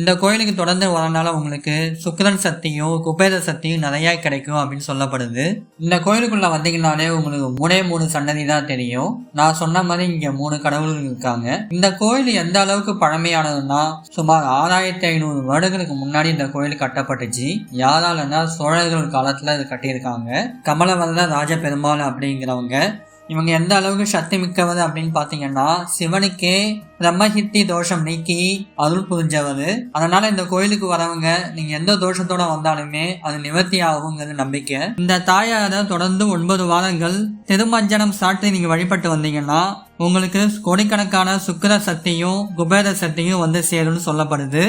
இந்த கோயிலுக்கு தொடர்ந்து வரனால உங்களுக்கு சுக்கிரன் சக்தியும் குபேர சக்தியும் நிறையா கிடைக்கும் அப்படின்னு சொல்லப்படுது. இந்த கோயிலுக்குள்ள வந்தீங்கனாலே உங்களுக்கு மூணே மூணு சன்னதி தான் தெரியும். நான் சொன்ன மாதிரி இங்க மூணு கடவுள்கள் இருக்காங்க. இந்த கோயில் எந்த அளவுக்கு பழமையானதுன்னா சுமார் ஆறாயிரத்தி ஐநூறு வருடங்களுக்கு முன்னாடி இந்த கோயில் கட்டப்பட்டுச்சு. யாராலன்னா சோழர்கள் காலத்துல இது கட்டியிருக்காங்க. கமலவரத ராஜபெருமாள் அப்படிங்கிறவங்க இவங்க எந்த அளவுக்கு சக்தி மிக்கவர் அப்படின்னு பார்த்தீங்கன்னா சிவனுக்கே பிரம்மஹித்தி தோஷம் நீக்கி அருள் புரிஞ்சவர். அதனால இந்த கோயிலுக்கு வரவங்க நீங்க எந்த தோஷத்தோட வந்தாலுமே அது நிவர்த்தி ஆகுங்கிறது நம்பிக்கை. இந்த தாயாரை தொடர்ந்து ஒன்பது வாரங்கள் திருமஞ்சனம் சாட்டி நீங்க வழிபட்டு வந்தீங்கன்னா உங்களுக்கு கோடிக்கணக்கான சுக்கிர சக்தியும் குபேர சக்தியும் வந்து சேரும்னு சொல்லப்படுது.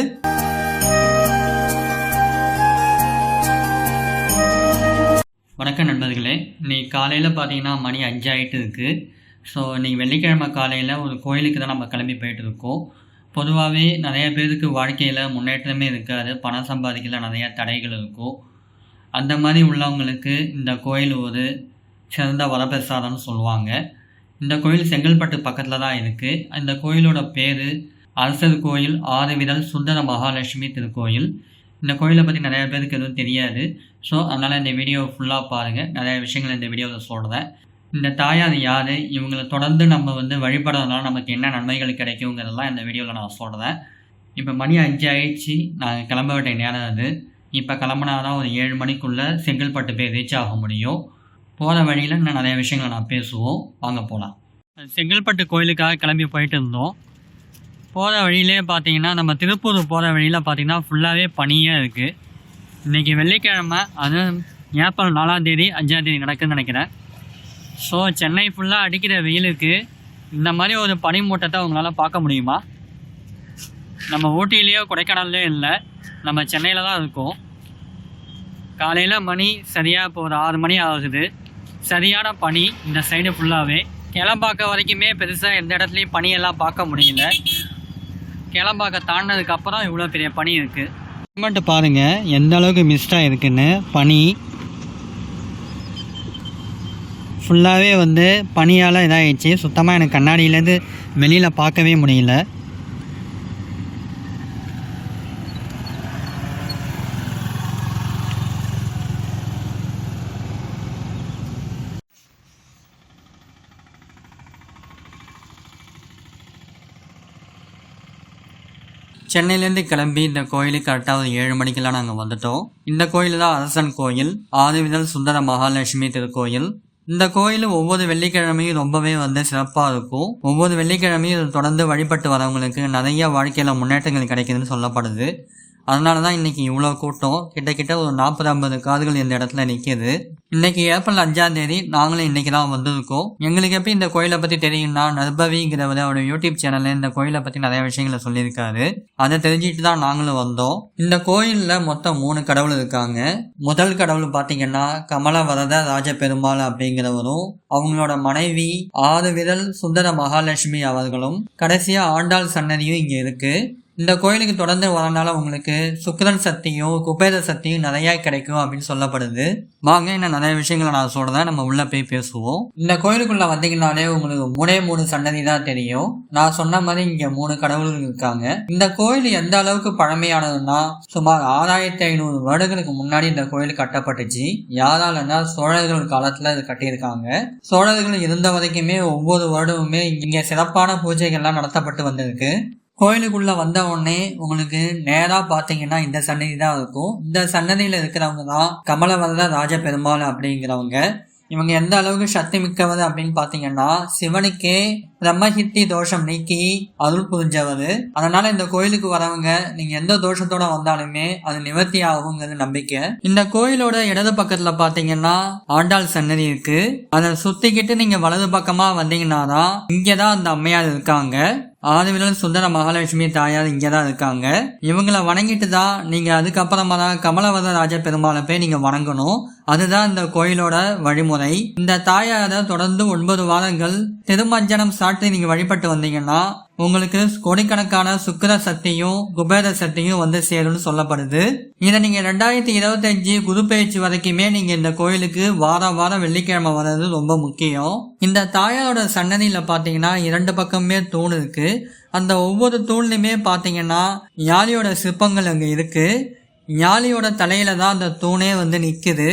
வணக்கம் நண்பர்களே. இன்றைக்கி காலையில் பார்த்தீங்கன்னா மணி அஞ்சாயிட்டு இருக்குது ஸோ இன்றைக்கி வெள்ளிக்கிழமை காலையில் ஒரு கோயிலுக்கு தான் நம்ம கிளம்பி போயிட்டு இருக்கோம். பொதுவாகவே நிறைய பேருக்கு வாழ்க்கையில் முன்னேற்றமே இருக்காது. பணம் சம்பாதிக்கல நிறைய தடைகள் இருக்கும். அந்த மாதிரி உள்ளவங்களுக்கு இந்த கோயில் ஒரு சிறந்த வரப்பிரசாதம்னு சொல்லுவாங்க. இந்த கோயில் செங்கல்பட்டு பக்கத்தில் தான் இருக்குது இந்த கோயிலோட பேர் அரசர் கோயில் ஆறுவிரல் சுந்தர மகாலட்சுமி திருக்கோயில். இந்த கோயிலை பற்றி நிறைய பேருக்கு எதுவும் தெரியாது. ஸோ அதனால் இந்த வீடியோ ஃபுல்லாக பாருங்கள் நிறைய விஷயங்கள் இந்த வீடியோவில் சொல்கிறேன் இந்த தாயார் யார்? இவங்களை தொடர்ந்து நம்ம வந்து வழிபடுறதுனால நமக்கு என்ன நன்மைகள் கிடைக்குங்கிறதெல்லாம் இந்த வீடியோவில் நான் சொல்கிறேன் இப்போ மணி அஞ்சு ஆயிடுச்சு. நான் கிளம்ப வேண்டிய நேரம் அது. இப்போ கிளம்புனா தான் ஒரு ஏழு மணிக்குள்ளே செங்கல்பட்டு போய் ரீச் ஆக முடியும். போகிற வழியில் இன்னும் நிறைய விஷயங்களை நான் பேசுவோம். வாங்க போகலாம் செங்கல்பட்டு கோயிலுக்காக கிளம்பி போயிட்டு இருந்தோம். போகிற வழியிலே பார்த்தீங்கன்னா நம்ம திருப்பூர் போகிற வழியில் பார்த்தீங்கன்னா ஃபுல்லாகவே பனியாக இருக்குது இன்றைக்கி வெள்ளிக்கிழமை அது ஏப்ரல் நாலாம் தேதி அஞ்சாம் தேதி நடக்குதுன்னு நினைக்கிறேன். ஸோ சென்னை ஃபுல்லாக அடிக்கிற வெயிலுக்கு இந்த மாதிரி ஒரு பனிமூட்டத்தை உங்களால் பார்க்க முடியுமா? நம்ம ஊட்டிலேயோ கொடைக்கானல்லையோ இல்லை நம்ம சென்னையில் தான் இருக்கோம். காலையில் மணி சரியாக இப்போ ஒரு ஆறு மணி ஆகுது. சரியான பனி இந்த சைடு ஃபுல்லாகவே கிளம்பாக்க வரைக்குமே பெருசாக எந்த இடத்துலையும் பனியெல்லாம் பார்க்க முடியல. கிளம்பாக்க தாண்டினதுக்கு அப்புறம் இவ்வளோ பெரிய பனி இருக்குது மட்டும் பாருங்கள் எந்த அளவுக்கு மிஸ்டாக இருக்குன்னு பனி ஃபுல்லாகவே வந்து பனியால் இதாகிடுச்சு சுத்தமாக எனக்கு கண்ணாடியிலேருந்து வெளியில் பார்க்கவே முடியல. சென்னையிலேருந்து கிளம்பி இந்த கோயிலுக்கு கரெக்டாக ஒரு ஏழு மணிக்கெல்லாம் நாங்கள் வந்துட்டோம். இந்த கோயில் தான் அரசன் கோயில். ஆதிவிதல் சுந்தர மகாலட்சுமி திருக்கோயில். இந்த கோயில் ஒவ்வொரு வெள்ளிக்கிழமையும் ரொம்பவே வந்து சிறப்பாக இருக்கும். ஒவ்வொரு வெள்ளிக்கிழமையும் தொடர்ந்து வழிபட்டு வரவங்களுக்கு நிறைய வாழ்க்கையில் முன்னேற்றங்கள் கிடைக்குதுன்னு சொல்லப்படுது. அதனால தான் இன்னைக்கு இவ்வளோ கூட்டம். கிட்டத்தட்ட ஒரு நாற்பது ஐம்பது காதுகள் இந்த இடத்துல நிற்கிது இன்னைக்கு ஏப்ரல் அஞ்சாம் தேதி நாங்களும் இன்னைக்கு தான் வந்திருக்கோம். எங்களுக்கு எப்படி இந்த கோயிலை பற்றி தெரியும்னா நர்பவிங்கிறவர் அவரோட யூடியூப் சேனலில் இந்த கோயிலை பற்றி நிறைய விஷயங்களை சொல்லியிருக்காரு. அதை தெரிஞ்சுட்டு தான் நாங்களும் வந்தோம். இந்த கோயிலில் மொத்தம் மூணு கடவுள் இருக்காங்க. முதல் கடவுள் பார்த்தீங்கன்னா கமலவரத ராஜபெருமாள் அப்படிங்கிறவரும் அவங்களோட மனைவி ஆறு விரல் சுந்தர மகாலட்சுமி அவர்களும் கடைசியா ஆண்டாள் சன்னதியும் இங்க இருக்கு. இந்த கோயிலுக்கு தொடர்ந்து வரனால உங்களுக்கு சுக்கரன் சக்தியும் குபேர சக்தியும் நிறையா கிடைக்கும் அப்படின்னு சொல்லப்படுது. வாங்க இன்னும் நிறைய விஷயங்களை நான் சொல்றேன் நம்ம உள்ள போய் பேசுவோம். இந்த கோயிலுக்குள்ள வந்தீங்கன்னாலே உங்களுக்கு மூணே மூணு சன்னதி தான் தெரியும். நான் சொன்ன மாதிரி இங்க மூணு கடவுள்கள் இருக்காங்க. இந்த கோயில் எந்த அளவுக்கு பழமையானதுன்னா சுமார் ஆறாயிரத்தி ஐநூறு வருடங்களுக்கு முன்னாடி இந்த கோயில் கட்டப்பட்டுச்சு. யாராலன்னா சோழர்கள் காலத்துல இது கட்டியிருக்காங்க. சோழர்கள் இருந்த வரைக்குமே ஒவ்வொரு வருடமுமே இங்க சிறப்பான பூஜைகள்லாம் நடத்தப்பட்டு வந்திருக்கு. கோயிலுக்குள்ள வந்த உடனே உங்களுக்கு நேரா பாத்தீங்கன்னா இந்த சன்னதி தான் இருக்கும். இந்த சன்னதியில இருக்கிறவங்க தான் கமலவரத ராஜபெருமாள் அப்படிங்கிறவங்க. இவங்க எந்த அளவுக்கு சக்தி மிக்கவர் அப்படின்னு பாத்தீங்கன்னா சிவனுக்கே பிரம்மஹித்தி தோஷம் நீக்கி அருள் புரிஞ்சவர். அதனால இந்த கோயிலுக்கு வரவங்க நீங்க எந்த தோஷத்தோட வந்தாலுமே அது நிவர்த்தி ஆகுங்கிறது நம்பிக்கை. இந்த கோயிலோட இடது பக்கத்துல பாத்தீங்கன்னா ஆண்டாள் சன்னதி இருக்கு. அதை சுத்திக்கிட்டு நீங்க வலது பக்கமா வந்தீங்கன்னா தான் இங்கதான் அந்த அம்மையார் இருக்காங்க. ஆதிவிரல் சுந்தர மகாலட்சுமி தாயார் இங்கே தான் இருக்காங்க. இவங்களை வணங்கிட்டு தான் நீங்கள் அதுக்கப்புறமா தான் கமலவத ராஜ பெருமாளை போய் நீங்கள் வணங்கணும். அதுதான் இந்த கோயிலோட வழிமுறை. இந்த தாயாரை தொடர்ந்து ஒன்பது வாரங்கள் திருமஞ்சனம் சாற்றி நீங்கள் வழிபட்டு வந்தீங்கன்னா உங்களுக்கு கோடிக்கணக்கான சுக்கிர சக்தியும் குபேர சக்தியும் வந்து சேரும்னு சொல்லப்படுது. இதை நீங்க ரெண்டாயிரத்தி இருபத்தஞ்சு குரு பயிற்சி வரைக்குமே நீங்க இந்த கோயிலுக்கு வாரம் வாரம் வெள்ளிக்கிழமை வர்றது ரொம்ப முக்கியம். இந்த தாயாரோட சன்னதியில பாத்தீங்கன்னா இரண்டு பக்கமே தூண் இருக்கு. அந்த ஒவ்வொரு தூண்லையுமே பார்த்தீங்கன்னா யாழியோட சிற்பங்கள் அங்கே இருக்குது யாழியோட தலையில தான் அந்த தூணே வந்து நிற்குது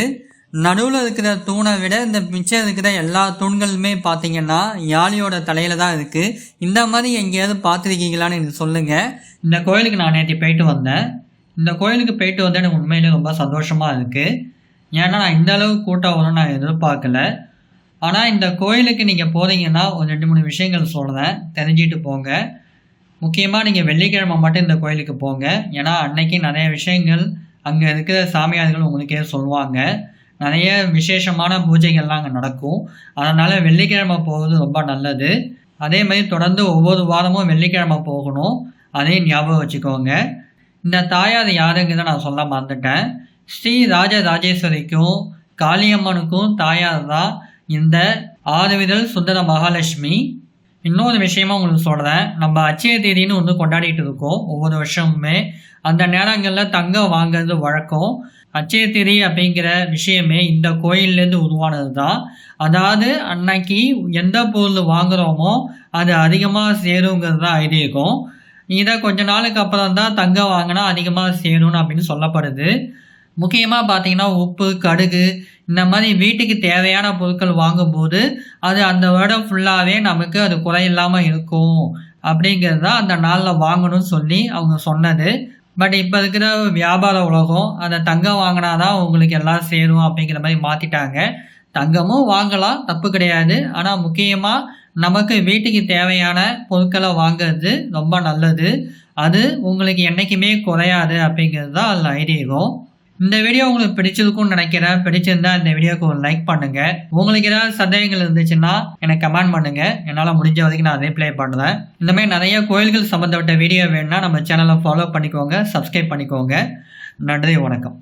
நடுவில் இருக்கிற தூணை விட இந்த மிச்சம் இருக்கிற எல்லா தூண்களுமே பார்த்தீங்கன்னா யாழியோட தலையில தான் இருக்குது இந்த மாதிரி எங்கேயாவது பார்த்துருக்கீங்களான்னு எனக்கு சொல்லுங்கள் இந்த கோயிலுக்கு நான் நேற்று போயிட்டு வந்தேன். இந்த கோயிலுக்கு போயிட்டு வந்து எனக்கு உண்மையிலே ரொம்ப சந்தோஷமாக இருக்குது ஏன்னா நான் இந்த அளவு கூட்டம் வரும்னு நான் எதிர்பார்க்கல. ஆனால் இந்த கோயிலுக்கு நீங்கள் போகிறீங்கன்னா ஒரு ரெண்டு மூணு விஷயங்கள் சொல்கிறேன் தெரிஞ்சுட்டு போங்க. முக்கியமாக நீங்கள் வெள்ளிக்கிழமை மட்டும் இந்த கோயிலுக்கு போங்க. ஏன்னா அன்னைக்கு நிறைய விஷயங்கள் அங்கே இருக்கிற சாமியார்கள் உங்களுக்கே சொல்லுவாங்க. நிறைய விசேஷமான பூஜைகள்லாம் அங்கே நடக்கும். அதனால் வெள்ளிக்கிழமை போகிறது ரொம்ப நல்லது. அதே மாதிரி தொடர்ந்து ஒவ்வொரு வாரமும் வெள்ளிக்கிழமை போகணும். அதையும் ஞாபகம் வச்சுக்கோங்க. இந்த தாயார் யாருங்கிறத நான் சொல்ல மறந்துட்டேன். ஸ்ரீ ராஜராஜேஸ்வரிக்கும் காளியம்மனுக்கும் தாயார் தான் இந்த ஆறுவிதழ் சுந்தர மகாலட்சுமி. இன்னொரு விஷயமா உங்களுக்கு சொல்கிறேன் நம்ம அச்சய தேதின்னு ஒன்று கொண்டாடிட்டு இருக்கோம். ஒவ்வொரு வருஷமுமே. அந்த நேரங்களில் தங்கம் வாங்குறது வழக்கம். அச்சயத்திரி அப்படிங்கிற விஷயமே இந்த கோயில்லேருந்து உருவானது தான் அதாவது அன்னைக்கு எந்த பொருள் வாங்குகிறோமோ அது அதிகமாக சேருங்கிறது தான் ஐதீகம். இதை கொஞ்ச நாளுக்கு அப்புறம் தான் தங்கம் வாங்கினா அதிகமாக சேரும்னு அப்படின்னு சொல்லப்படுது. முக்கியமாக பார்த்தீங்கன்னா உப்பு கடுகு இந்த மாதிரி வீட்டுக்கு தேவையான பொருட்கள் வாங்கும்போது அது அந்த வருடம் ஃபுல்லாகவே நமக்கு அது குறையில்லாமல் இருக்கும். அப்படிங்கிறது தான் அந்த நாளில் வாங்கணும்னு சொல்லி அவங்க சொன்னது. பட் இப்போ இருக்கிற வியாபார உலகம் அந்த தங்கம் வாங்கினா தான் உங்களுக்கு எல்லாம் சேரும் அப்படிங்கிற மாதிரி மாற்றிட்டாங்க தங்கமும் வாங்கலாம் தப்பு கிடையாது. ஆனால் முக்கியமாக நமக்கு வீட்டுக்கு தேவையான பொருட்களை வாங்குறது ரொம்ப நல்லது. அது உங்களுக்கு என்றைக்குமே குறையாது அப்படிங்கிறது தான் அதில் ஐதீகம். இந்த வீடியோ உங்களுக்கு பிடிச்சிருக்கும்னு நினைக்கிறேன். பிடிச்சிருந்தா இந்த வீடியோக்கு ஒரு லைக் பண்ணுங்க. உங்களுக்கு ஏதாவது சந்தேகங்கள் இருந்துச்சுன்னா எனக்கு கமெண்ட் பண்ணுங்க. என்னால் முடிஞ்ச வரைக்கும் நான் ரிப்ளை பண்ணுறேன் இந்த மாதிரி நிறைய கோயில்கள் சம்மந்தப்பட்ட வீடியோ வேணும்னா நம்ம சேனலை ஃபாலோ பண்ணிக்கோங்க சப்ஸ்கிரைப் பண்ணிக்கோங்க. நன்றி வணக்கம்.